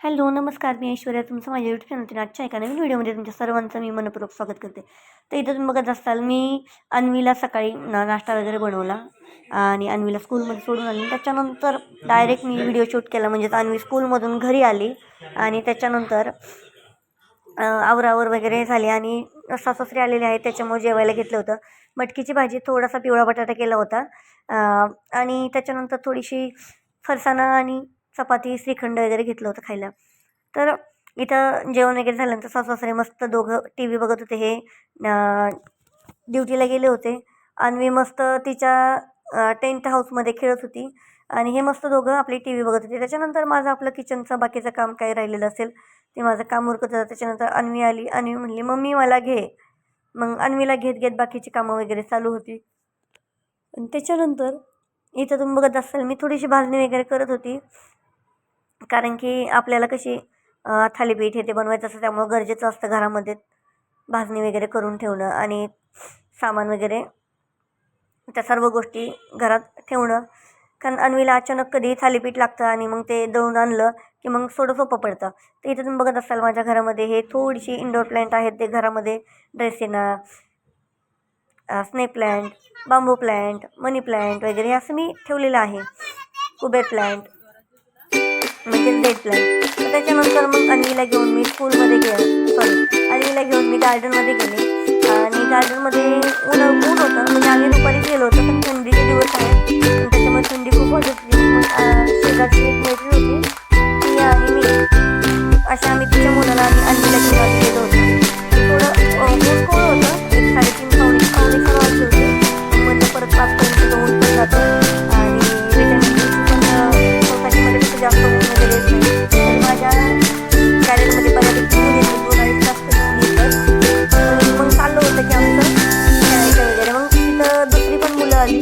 Hello नमस्कार मी ऐश्वर्या. तुमचं माझ्या यूट्यूब चॅनलच्या आजच्या एका नवीन व्हिडिओमध्ये तुमच्या सर्वांचं मी मनपूर्वक स्वागत करते. तर इथं तुम्ही बघत असाल मी अन्वीला सकाळी ना नाश्ता वगैरे बनवला आणि अन्वीला स्कूलमध्ये सोडून आली. त्याच्यानंतर डायरेक्ट मी व्हिडिओ शूट केला. म्हणजेच अन्वी स्कूलमधून घरी आली आणि त्याच्यानंतर आवरावर वगैरे झाली आणि सासरे आलेले आहेत त्याच्यामुळे जेवायला घेतलं होतं. मटकीची भाजी थोडासा पिवळा बटाटा केला होता. आणि त्याच्यानंतर थोडीशी फरसाणा आणि चपाती श्रीखंड वगैरे घेतलं होतं खायला. तर इथं जेवण वगैरे झाल्यानंतर सासवासरे मस्त दोघं टी व्ही बघत होते हे ड्युटीला गेले होते. अन्वी मस्त तिच्या टेंट हाऊसमध्ये खेळत होती. आणि हे मस्त दोघं आपली टी व्ही बघत होते. त्याच्यानंतर माझं आपलं किचनचं बाकीचं काम काही राहिलेलं असेल ते माझं काम उरकत होतं. त्याच्यानंतर अन्वी आली. अन्वी म्हणली मम्मी मला घे. मग अन्वीला घेत घेत बाकीची कामं वगैरे चालू होती. आणि त्याच्यानंतर इथं तुम्ही बघत असाल मी थोडीशी भाजणी वगैरे करत होती. कारण की आपल्याला कशी थालीपीठ हे ते बनवायचं असतं त्यामुळं गरजेचं असतं घरामध्ये भाजणी वगैरे करून ठेवणं आणि सामान वगैरे त्या सर्व गोष्टी घरात ठेवणं. कारण अन्वीला अचानक कधी थालीपीठ लागतं आणि मग ते दळून आणलं की मग थोडं सोपं पडतं. तर इथं तुम्ही बघत असाल माझ्या घरामध्ये हे थोडीशी इंडोर प्लॅन्ट आहेत ते घरामध्ये dracaena snake plant bamboo plant money plant वगैरे असं मी ठेवलेलं आहे. कुबेर प्लॅन्ट म्हणजे रेड तर त्याच्यानंतर मग अन्वीला घेऊन मी स्कूलमध्ये गेलो सॉरी अन्वीला घेऊन मी गार्डनमध्ये गेले. आणि गार्डनमध्ये ऊन ऊन होतं म्हणजे आम्ही दुपारी गेलो होतो पण आली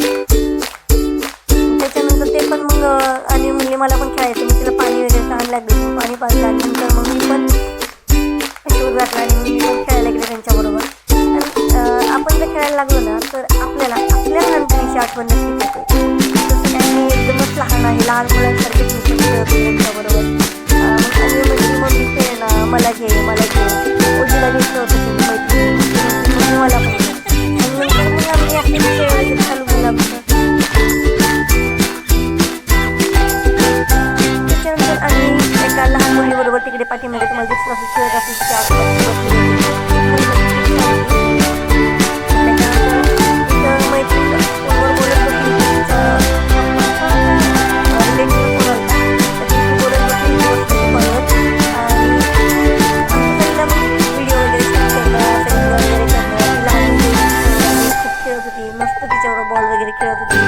त्याच्यानंतर ते पण मग आणि म्हणजे मला पण खेळायचं. मी तिला पाणी वगैरे तहान लागली. पाणी पाजलं. आणि नंतर मग मी पण शूज घातला आणि मी पण खेळायला गेले त्यांच्याबरोबर. आणि आपण जर खेळायला लागलो ना तर आपल्याला आपल्या लहानपणीची आठवण नक्की येते. जसं काय मी एकदमच लहान आहे. लहान मुलांसारखे मी पण त्यांच्याबरोबर. मग आणि म्हणजे मम्मी खेळ ना मला घे मला घे. होती मस्त तिच्याबरोबर बॉल वगैरे खेळत होती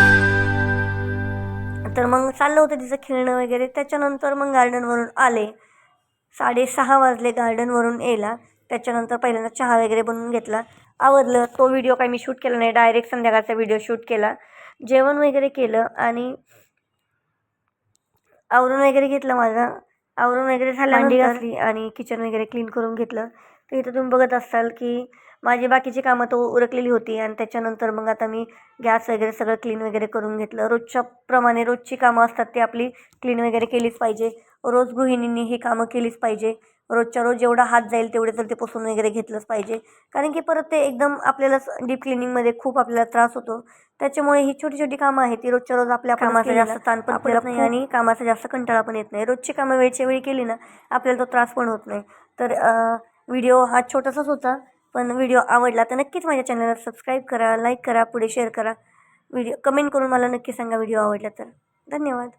तर मग चाललं होतं तिचं खेळणं वगैरे. त्याच्यानंतर मग गार्डनवरून आले. साडेसहा वाजले गार्डनवरून यायला. त्याच्यानंतर पहिल्यांदा चहा वगैरे बनवून घेतला. आवरलं. तो व्हिडिओ काही मी शूट केला नाही. डायरेक्ट संध्याकाळचा व्हिडिओ शूट केला. जेवण वगैरे केलं आणि आवरून वगैरे घेतलं माझं. आवरून वगैरे झालं भांडी घातली आणि किचन वगैरे क्लीन करून घेतलं. तर इथं तुम्ही बघत असाल की माझी बाकीची कामं तो उरकलेली होती आणि त्याच्यानंतर मग आता मी गॅस वगैरे सगळं क्लीन वगैरे करून घेतलं. रोजच्या प्रमाणे रोजची कामं असतात ती आपली क्लीन वगैरे केलीच पाहिजे. रोज गृहिणींनी ही कामं केलीच पाहिजे. रोजच्या रोज जेवढा हात जाईल तेवढे तर ते पुसून वगैरे घेतलंच पाहिजे. कारण की परत ते एकदम आपल्याला डीप क्लिनिंगमध्ये खूप आपल्याला त्रास होतो. त्याच्यामुळे ही छोटी छोटी कामं आहेत ती रोजच्या रोज आपल्या कामाचा जास्त ताण पण पडत नाही आणि कामाचा जास्त कंटाळा पण येत नाही. रोजची कामं वेळच्या वेळी केली ना आपल्याला तो त्रास पण होत नाही. तर व्हिडिओ हा छोटासाच होता. पण व्हिडिओ आवडला तर नक्कीच माझ्या चॅनलला सबस्क्राईब करा लाईक करा पुढे शेअर करा. व्हिडिओ कमेंट करून मला नक्की सांगा व्हिडिओ आवडला तर. धन्यवाद.